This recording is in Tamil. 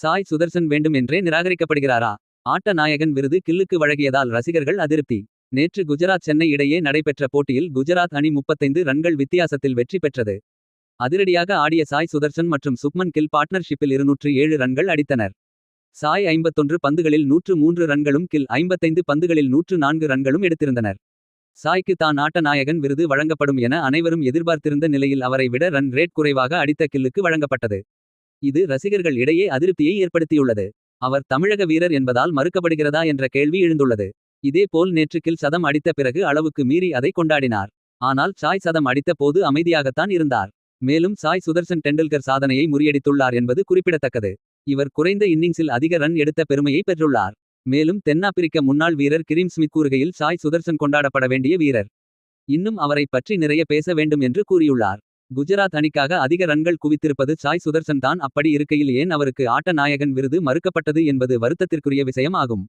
சாய் சுதர்சன் வேண்டும் என்றே நிராகரிக்கப்படுகிறாரா. ஆட்ட நாயகன் விருது கில்லுக்கு வழங்கியதால் ரசிகர்கள் அதிருப்தி. நேற்று குஜராத் சென்னை இடையே நடைபெற்ற போட்டியில் குஜராத் அணி 35 ரன்கள் வித்தியாசத்தில் வெற்றி பெற்றது. அதிரடியாக ஆடிய சாய் சுதர்சன் மற்றும் சுப்மன் கில் பார்ட்னர்ஷிப்பில் 207 ரன்கள் அடித்தனர். சாய் 51 பந்துகளில் 103 ரன்களும் கில் 55 பந்துகளில் 104 ரன்களும் எடுத்திருந்தனர். சாய்க்கு தான் ஆட்ட நாயகன் விருது வழங்கப்படும் என அனைவரும் எதிர்பார்த்திருந்த நிலையில் அவரை விட ரன் ரேட் குறைவாக அடித்த கில்லுக்கு வழங்கப்பட்டது. இது ரசிகர்கள் இடையே அதிருப்தியை ஏற்படுத்தியுள்ளது. அவர் தமிழக வீரர் என்பதால் மறுக்கப்படுகிறதா என்ற கேள்வி எழுந்துள்ளது. இதேபோல் நேற்றுக்கில் சதம் அடித்த பிறகு அளவுக்கு மீறி அதை கொண்டாடினார். ஆனால் சாய் சதம் அடித்த போது அமைதியாகத்தான் இருந்தார். மேலும் சாய் சுதர்சன் டெண்டுல்கர் சாதனையை முறியடித்துள்ளார் என்பது குறிப்பிடத்தக்கது. இவர் குறைந்த இன்னிங்ஸில் அதிக ரன் எடுத்த பெருமையை பெற்றுள்ளார். மேலும் தென்னாப்பிரிக்க முன்னாள் வீரர் கிரீம் ஸ்மித் கூறுகையில் சாய் சுதர்சன் கொண்டாடப்பட வேண்டிய வீரர். இன்னும் அவரை பற்றி நிறைய பேச வேண்டும் என்று கூறியுள்ளார். குஜராத் அணிக்காக அதிக ரன்கள் குவித்திருப்பது சாய் சுதர்சன் தான் அப்படி இருக்கையில் ஏன் அவருக்கு ஆட்ட நாயகன் விருது மறுக்கப்பட்டது என்பது வருத்தத்திற்குரிய விஷயம் ஆகும்.